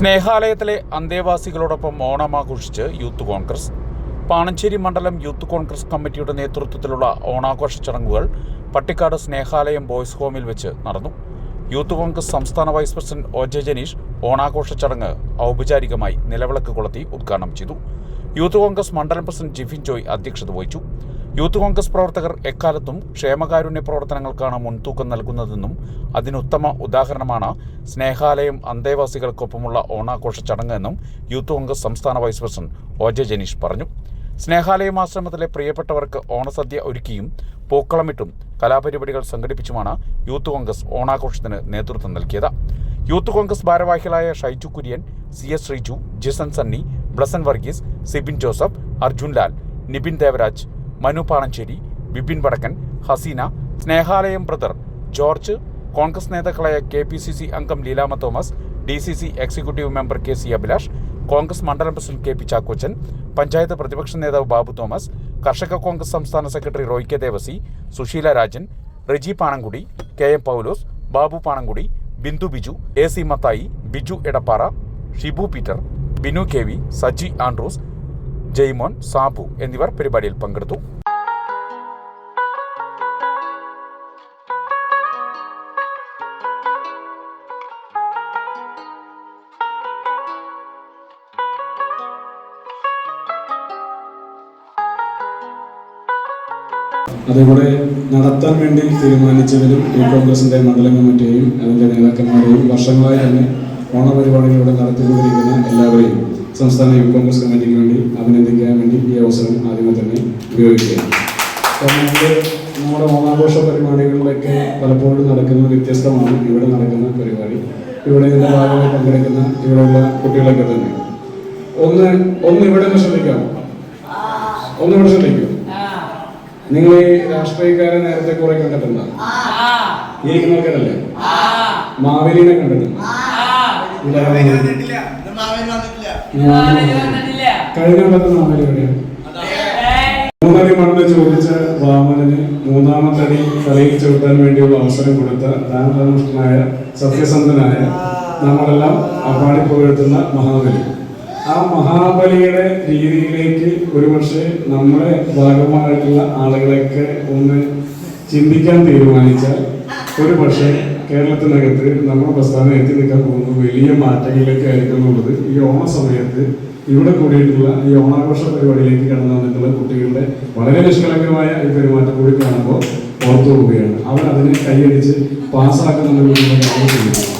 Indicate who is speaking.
Speaker 1: സ്നേഹാലയത്തിലെ അന്തേവാസികളോടൊപ്പം ഓണം ആഘോഷിച്ച് യൂത്ത് കോൺഗ്രസ്. പാണഞ്ചേരി മണ്ഡലം യൂത്ത് കോൺഗ്രസ് കമ്മിറ്റിയുടെ നേതൃത്വത്തിലുള്ള ഓണാഘോഷ ചടങ്ങുകൾ പട്ടിക്കാട് സ്നേഹാലയം ബോയ്സ് ഹോമിൽ വെച്ച് നടന്നു. യൂത്ത് കോൺഗ്രസ് സംസ്ഥാന vice president O J Janeesh ഓണാഘോഷ ചടങ്ങ് ഔപചാരികമായി നിലവിളക്ക് കൊളുത്തി ഉദ്ഘാടനം ചെയ്തു. യൂത്ത് കോൺഗ്രസ് മണ്ഡലം പ്രസിഡന്റ് ജിഫിൻ ജോയ് അധ്യക്ഷത വഹിച്ചു. യൂത്ത് കോൺഗ്രസ് പ്രവർത്തകർ എക്കാലത്തും ക്ഷേമകാരുണ്യ പ്രവർത്തനങ്ങൾക്കാണ് മുൻതൂക്കം നൽകുന്നതെന്നും അതിനുത്തമ ഉദാഹരണമാണ് സ്നേഹാലയം അന്തേവാസികൾക്കൊപ്പമുള്ള ഓണാഘോഷ ചടങ്ങ് എന്നും യൂത്ത് കോൺഗ്രസ് സംസ്ഥാന vice president O J Janeesh പറഞ്ഞു. സ്നേഹാലയം ആശ്രമത്തിലെ പ്രിയപ്പെട്ടവർക്ക് ഓണസദ്യ ഒരുക്കിയും പൂക്കളമിട്ടും കലാപരിപാടികൾ സംഘടിപ്പിച്ചുമാണ് യൂത്ത് കോൺഗ്രസ് ഓണാഘോഷത്തിന് നേതൃത്വം നൽകിയത്. യൂത്ത് കോൺഗ്രസ് ഭാരവാഹികളായ Shaiju Kurian C S Sreeju Jisan Sunny Blessan Varghese Sibin Joseph Arjun Lal Nibin Devaraj Manu Panancheri Bipin Vadakkan Haseena Snehalayam brother George Congress നേതാക്കളായ K P C C അംഗം Leelamma Thomas D C C executive member K C Abhilash Congress മണ്ഡലം president K P Chackochan panchayat പ്രതിപക്ഷ നേതാവ് ബാബു തോമസ് കർഷക കോൺഗ്രസ് സംസ്ഥാന secretary Roy K Devasi Susheela Rajan Reji Panankudi K M Paulose Babu Panankudi Bindu Biju A C Mathai Biju Edappara Shibu Peter Binu K V Saji Andrews Jaimon Sabu എന്നിവർ പരിപാടിയിൽ പങ്കെടുത്തു.
Speaker 2: അതേപോലെ നടത്താൻ വേണ്ടി തീരുമാനിച്ചവരും യു കോൺഗ്രസിന്റെ മണ്ഡലം കമ്മിറ്റിയെയും അതിന്റെ നേതാക്കന്മാരെയും വർഷങ്ങളായി തന്നെ ഓണപരിപാടികളിലൂടെ നടത്തിക്കൊണ്ടിരിക്കുന്ന എല്ലാവരെയും സംസ്ഥാന യൂത്ത് കോൺഗ്രസ് കമ്മിറ്റിക്ക് വേണ്ടി അഭിനന്ദിക്കാൻ വേണ്ടി ഈ അവസരം ആദ്യമേ തന്നെ ഉപയോഗിക്കുകയാണ്. കാരണം നമ്മുടെ ഓണാഘോഷ പരിപാടികളിലൊക്കെ പലപ്പോഴും നടക്കുന്നത് വ്യത്യസ്തമാണ് ഇവിടെ നടക്കുന്ന പരിപാടി. ഇവിടെ നിന്ന് ഭാഗമായി പങ്കെടുക്കുന്ന ഇവിടെയുള്ള കുട്ടികളൊക്കെ തന്നെ. ഒന്ന് ഒന്ന് ഇവിടെ നിന്ന് ശ്രദ്ധിക്കാം. ഒന്ന് ഇവിടെ ശ്രദ്ധിക്കും. നിങ്ങൾ ഈ രാഷ്ട്രീയക്കാരെ നേരത്തെ കുറെ കണ്ടിട്ടുണ്ടോ? ഇരിക്കുന്നവർക്കല്ലേ? മാവേലിനെ കണ്ടിട്ടുണ്ടോ? കഴിഞ്ഞ കൊല്ലത്തെ മാവേലി എവിടെയാണ് മൂന്നടി മണ്ണ് ചോദിച്ച വാമനന് മൂന്നാമത്തടി തലയിൽ ചവിട്ടാൻ വേണ്ടിയുള്ള അവസരം കൊടുത്ത ദാനധർമ്മനായ സത്യസന്ധനായ നമ്മളെല്ലാം അപ്പാടി പുകഴ്ത്തുന്ന മഹാബലി. ആ മഹാബലിയുടെ രീതിയിലേക്ക് ഒരുപക്ഷെ നമ്മുടെ ഭാഗമായിട്ടുള്ള ആളുകളൊക്കെ ഒന്ന് ചിന്തിക്കാൻ തീരുമാനിച്ചാൽ ഒരു പക്ഷേ കേരളത്തിനകത്ത് നമ്മുടെ പ്രസ്ഥാനം എത്തി നിൽക്കാൻ പോകുന്നത് വലിയ മാറ്റങ്ങളിലേക്ക് ആയിരിക്കും എന്നുള്ളത് ഈ ഓണ സമയത്ത് ഇവിടെ കൂടിയിട്ടുള്ള ഈ ഓണാഘോഷ പരിപാടിയിലേക്ക് കടന്നു വന്നിട്ടുള്ള കുട്ടികളുടെ വളരെ നിഷ്കളങ്കമായ ഈ പെരുമാറ്റം കൂടി കാണുമ്പോൾ ഓർത്തു പോവുകയാണ്. അവർ അതിനെ കൈയടിച്ച് പാസ്സാക്കുന്നുണ്ടെന്നുള്ള